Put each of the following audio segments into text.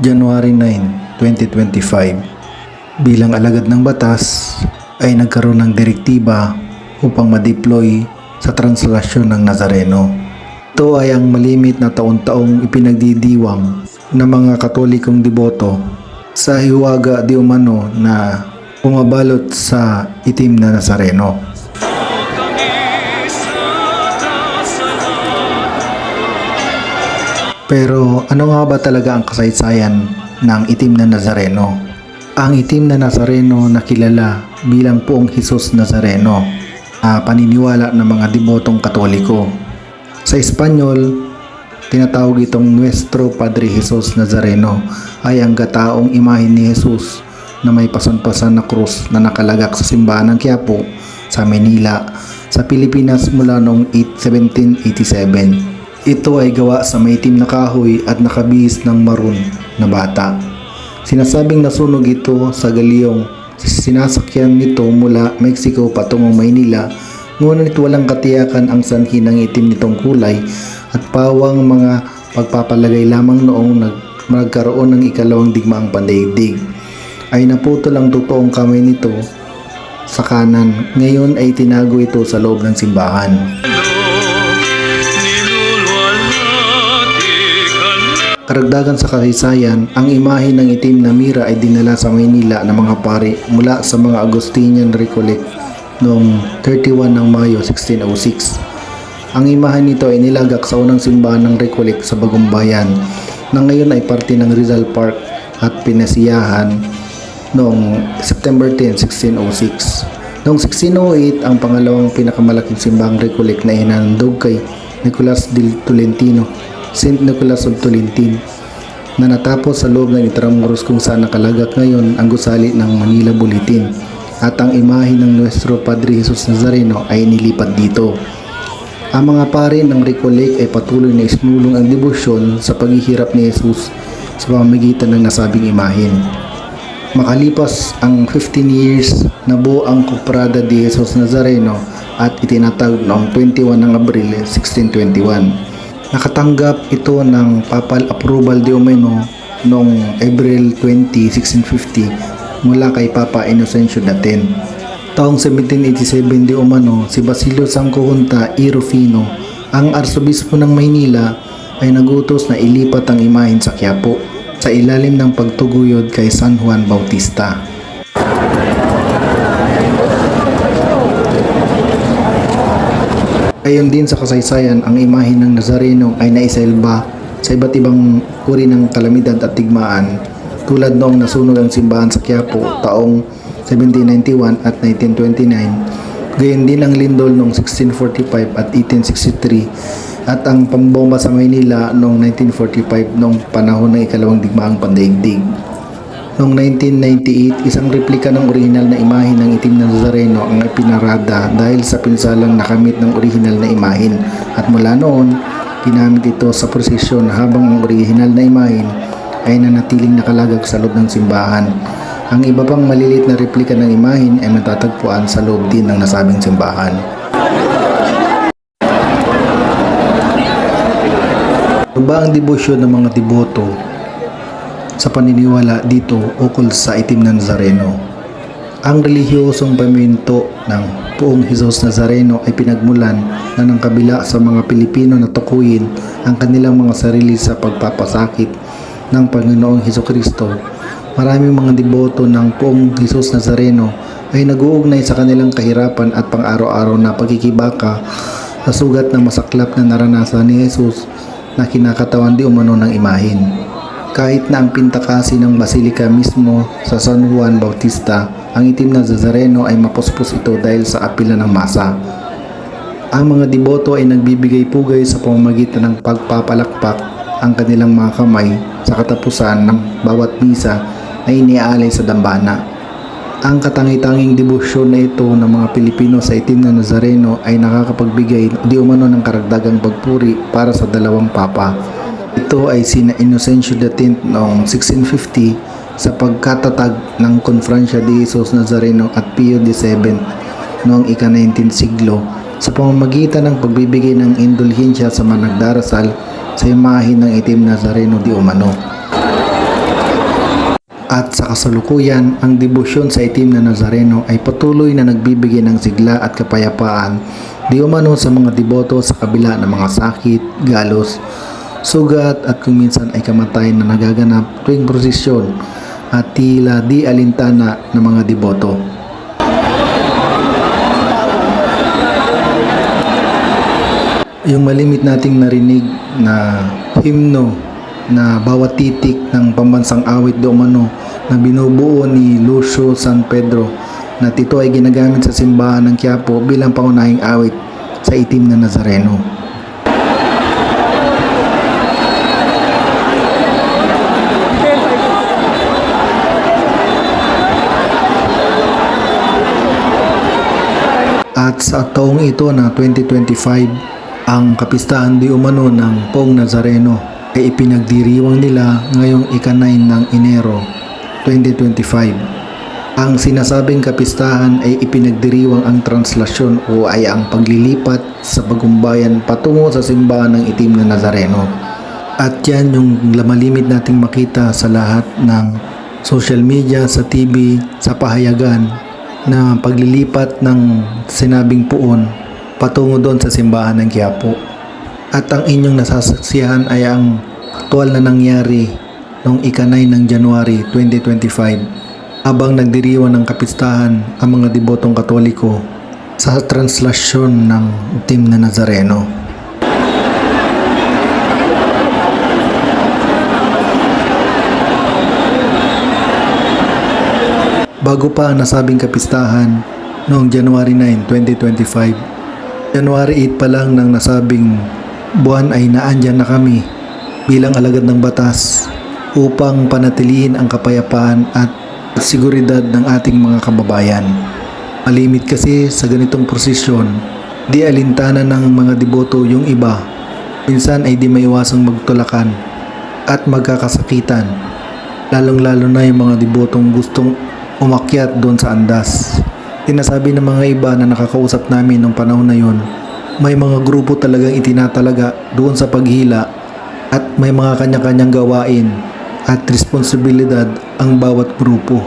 January 9, 2025 Bilang alagad ng batas ay nagkaroon ng direktiba upang ma-deploy sa translasyon ng Nazareno. Ito ay ang malimit na taon-taong ipinagdidiwang ng mga katolikong deboto sa hiwaga di umano na pumabalot sa itim na Nazareno. Pero ano nga ba talaga ang kasaysayan ng itim na Nazareno? Ang itim na Nazareno na kilala bilang poong Jesus Nazareno, ah, paniniwala ng mga debotong katoliko. Sa Espanyol, tinatawag itong Nuestro Padre Jesus Nazareno ay ang gataong imahe ni Jesus na may pasan-pasan na krus na nakalagak sa simbahan ng Quiapo sa Manila sa Pilipinas mula noong 8 1787. Ito ay gawa sa maitim na kahoy at nakabihis ng maroon na bata. Sinasabing nasunog ito sa galiyong sinasakyan nito mula Mexico patungong Maynila ngunit walang katiyakan ang sanhi ng itim nitong kulay at pawang mga pagpapalagay lamang noong nag magkaroon ng ikalawang digmaang pandaigdig ay naputol ang totoong kamay nito sa kanan ngayon ay tinago ito sa loob ng simbahan. Karagdagan sa kasaysayan, ang imahe ng itim na mira ay dinala sa Maynila ng mga pari mula sa mga Agustinian Recollect noong 31 ng Mayo 1606. Ang imahe nito ay nilagak sa unang simbahan ng Recollect sa Bagong Bayan na ngayon ay parte ng Rizal Park at pinasiyahan noong September 10, 1606. Noong 1608, ang pangalawang pinakamalaking simbahang Recollect na inandog kay Nicolas del Tolentino St. Nicholas of Tolentine na natapos sa loob ng Intramuros kung saan nakalagak ngayon ang gusali ng Manila Bulletin at ang imahe ng Nuestro Padre Jesus Nazareno ay nilipat dito. Ang mga pare ng Recollect ay patuloy na isinulong ang debosyon sa paghihirap ni Jesus sa pamamagitan ng nasabing imahen. Makalipas ang 15 years, nabuo ang Kuprada de Jesus Nazareno at itinatag noong 21 ng Abril 1621. Nakatanggap ito ng papal approval de Omeno noong April 20, 1650 mula kay Papa Inocencio X. Taong 1787 de Umano, si Basilio Sangcohunta I. Rufino, ang arsobispo ng Maynila, ay nagutos na ilipat ang imahen sa Quiapo sa ilalim ng pagtuguyod kay San Juan Bautista. Ayon din sa kasaysayan, ang imahe ng Nazareno ay naiselba sa iba't ibang uri ng kalamidad at tigmaan tulad noong nasunog ang simbahan sa Quiapo taong 1791 at 1929, gayon din ang lindol noong 1645 at 1863 at ang pambomba sa Maynila noong 1945 noong panahon ng ikalawang digmaang pandaigdig. Noong 1998, isang replika ng orihinal na imahe ng itim na Nazareno ang ipinarada dahil sa pinsalang nakamit ng orihinal na imahin at mula noon, ginamit ito sa prosesyon habang ang orihinal na imahin ay nanatiling nakalagak sa loob ng simbahan. Ang iba pang malilit na replika ng imahin ay matatagpuan sa loob din ng nasabing simbahan. Ano ba ang debosyon ng mga deboto sa paniniwala dito ukol sa itim na Nazareno. Ang relihiyosong pamento ng poong Jesus Nazareno ay pinagmulan na ng kabila sa mga Pilipino na tukuyin ang kanilang mga sarili sa pagpapasakit ng Panginoong Heso Kristo. Maraming mga deboto ng poong Jesus Nazareno ay nag-uugnay sa kanilang kahirapan at pang-araw-araw na pagkikibaka sa sugat ng masaklap na naranasan ni Jesus na kinakatawan di umano ng imahin kahit na ang pintakasi ng basilika mismo sa San Juan Bautista, ang itim na Nazareno ay mapuspos ito dahil sa apila ng masa. Ang mga deboto ay nagbibigay pugay sa pamamagitan ng pagpapalakpak ang kanilang mga kamay sa katapusan ng bawat misa na iniaalay sa dambana. Ang katangi-tanging debosyon na ito ng mga Pilipino sa itim na Nazareno ay nakakapagbigay di umano ng karagdagang pagpuri para sa dalawang papa ito ay sina Inocencio X noong 1650 sa pagkatatag ng Konfransya de Jesus Nazareno at Pio XVII noong ika-19 siglo sa pamamagitan ng pagbibigay ng indulhensya sa mga nagdarasal sa imahe ng itim Nazareno di Umano. At sa kasalukuyan, ang debosyon sa itim na Nazareno ay patuloy na nagbibigay ng sigla at kapayapaan di umano sa mga deboto sa kabila ng mga sakit, galos, sugat at kung minsan ay kamatayan na nagaganap tuwing prosesyon at tila di alintana ng mga deboto. Yung malimit nating narinig na himno na bawat titik ng pambansang awit do umano na binubuo ni Lucio San Pedro na ito ay ginagamit sa simbahan ng Quiapo bilang pangunahing awit sa itim na Nazareno. At sa taong ito na 2025, ang kapistahan di umano ng Pong Nazareno ay ipinagdiriwang nila ngayong ika-9 ng Enero 2025. Ang sinasabing kapistahan ay ipinagdiriwang ang translasyon o ay ang paglilipat sa bagumbayan patungo sa simbahan ng itim na Nazareno. At yan yung lamalimit nating makita sa lahat ng social media, sa TV, sa pahayagan na paglilipat ng sinabing puon patungo doon sa simbahan ng Quiapo. At ang inyong nasasaksihan ay ang aktual na nangyari noong ika-9 ng January 2025 habang nagdiriwan ng kapistahan ang mga debotong katoliko sa translasyon ng team na Nazareno. Bago pa ang nasabing kapistahan noong January 9, 2025, January 8 pa lang nang nasabing buwan ay naandyan na kami bilang alagad ng batas upang panatilihin ang kapayapaan at seguridad ng ating mga kababayan. Malimit kasi sa ganitong prosesyon, di alintana ng mga deboto yung iba. Minsan ay di maiwasang magtulakan at magkakasakitan. Lalong-lalo na yung mga debotong gustong umakyat doon sa andas. Tinasabi ng mga iba na nakakausap namin nung panahon na yon, may mga grupo talagang itinatalaga doon sa paghila at may mga kanya-kanyang gawain at responsibilidad ang bawat grupo.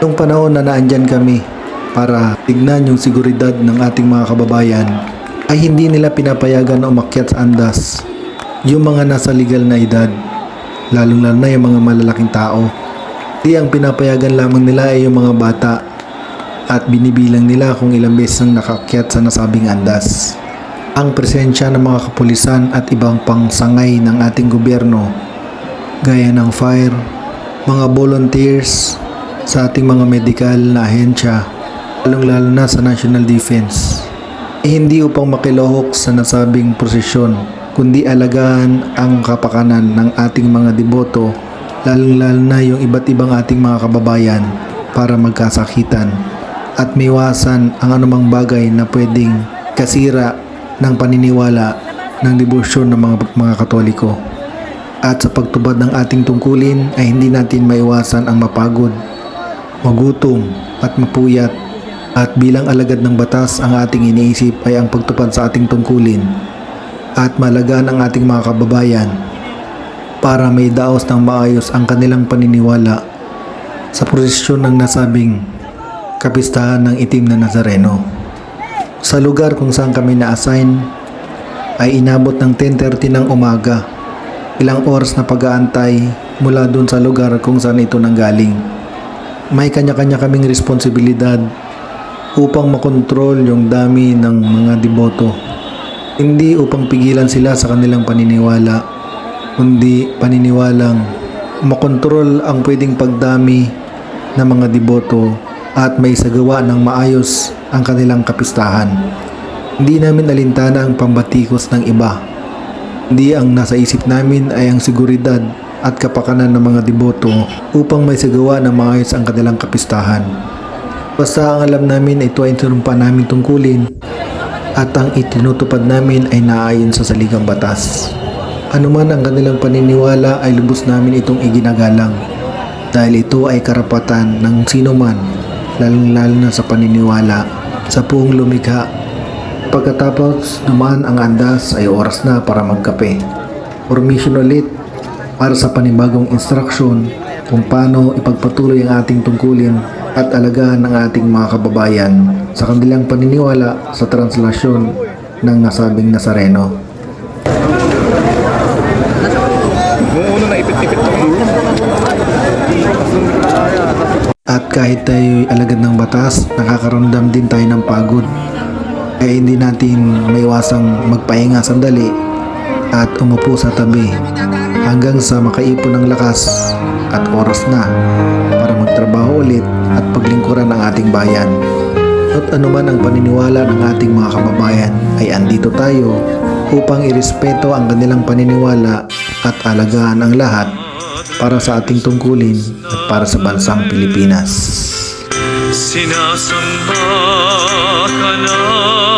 Noong panahon na naandyan kami para tignan yung seguridad ng ating mga kababayan, ay hindi nila pinapayagan na umakyat sa andas yung mga nasa legal na edad, lalong-lalo na yung mga malalaking tao. Di ang pinapayagan lamang nila ay yung mga bata at binibilang nila kung ilang beses ang nakakyat sa nasabing andas. Ang presensya ng mga kapulisan at ibang pangsangay ng ating gobyerno gaya ng fire, mga volunteers sa ating mga medical na ahensya, lalong-lalo na sa National Defense. Eh, hindi upang makilohok sa nasabing prosesyon, kundi alagaan ang kapakanan ng ating mga deboto, lalong-lalo na yung iba't ibang ating mga kababayan para magkasakitan at miwasan ang anumang bagay na pwedeng kasira ng paniniwala ng debosyon ng mga, mga katoliko. At sa pagtubad ng ating tungkulin ay hindi natin maiwasan ang mapagod, magutom at mapuyat. At bilang alagad ng batas ang ating iniisip ay ang pagtupad sa ating tungkulin at malagaan ang ating mga kababayan para may daos ng maayos ang kanilang paniniwala sa prosesyon ng nasabing kapistahan ng itim na Nazareno. Sa lugar kung saan kami na-assign ay inabot ng 10.30 ng umaga ilang oras na pag-aantay mula dun sa lugar kung saan ito nanggaling. May kanya-kanya kaming responsibilidad upang makontrol yung dami ng mga deboto. Hindi upang pigilan sila sa kanilang paniniwala, kundi paniniwalang makontrol ang pwedeng pagdami ng mga deboto at may sagawa ng maayos ang kanilang kapistahan. Hindi namin alintana ang pambatikos ng iba hindi ang nasa isip namin ay ang seguridad at kapakanan ng mga deboto upang may sagawa na maayos ang kanilang kapistahan. Basta ang alam namin ito ay tinumpa namin tungkulin at ang itinutupad namin ay naayon sa saligang batas. Ano man ang kanilang paniniwala ay lubos namin itong iginagalang dahil ito ay karapatan ng sino man lalong-lalo na sa paniniwala sa puong lumikha Pagkatapos dumaan ang andas ay oras na para magkape. Formation ulit para sa panibagong instruction kung paano ipagpatuloy ang ating tungkulin at alagaan ang ating mga kababayan sa kanilang paniniwala sa translasyon ng nasabing Nazareno. Yung uno na ipit-ipit ko. At kahit tayo alagad ng batas, nakakaramdam din tayo ng pagod. Kaya hindi natin maiwasang magpahinga sandali at umupo sa tabi hanggang sa makaipon ng lakas at oras na para magtrabaho ulit at paglingkuran ang ating bayan. At anuman ang paniniwala ng ating mga kababayan ay andito tayo upang irespeto ang kanilang paniniwala at alagaan ang lahat para sa ating tungkulin at para sa bansang Pilipinas. Sinasamba ka namin